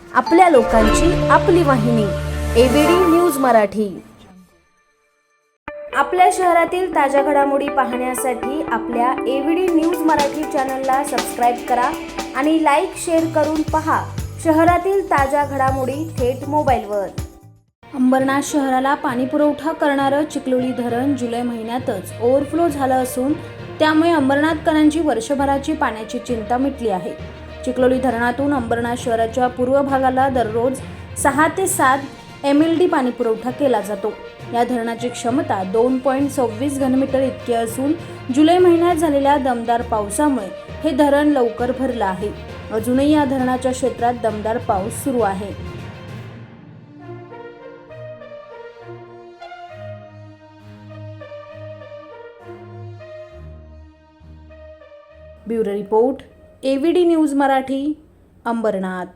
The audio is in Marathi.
आपल्या लोकांची आपली वाहिनी एबीडी न्यूज मराठी. आपल्या शहरातील ताज्या घडामोडी पाहण्यासाठी आपल्या एबीडी न्यूज मराठी चॅनलला सबस्क्राईब करा आणि लाईक शेअर करून पहा शहरातील ताज्या घडामोडी थेट मोबाईलवर. अंबरनाथ शहराला पाणीपुरवठा करणारं चिखलोली धरण जुलै महिन्यातच ओव्हरफ्लो झालं असून त्यामुळे अंबरनाथकरांची वर्षभराची पाण्याची चिंता मिटली आहे. चिखलोली धरणातून अंबरनाथ शहराच्या पूर्व भागाला दररोज सहा ते सात एम एल डी पाणीपुरवठा केला जातो. या धरणाची क्षमता दोन पॉईंट सव्वीस घनमीटर इतकी असून जुलै महिन्यात झालेल्या दमदार पावसामुळे हे धरण लवकर भरलं आहे. अजूनही या धरणाच्या क्षेत्रात दमदार पाऊस सुरू आहे. Bureau report AVD news Marathi Ambarnath.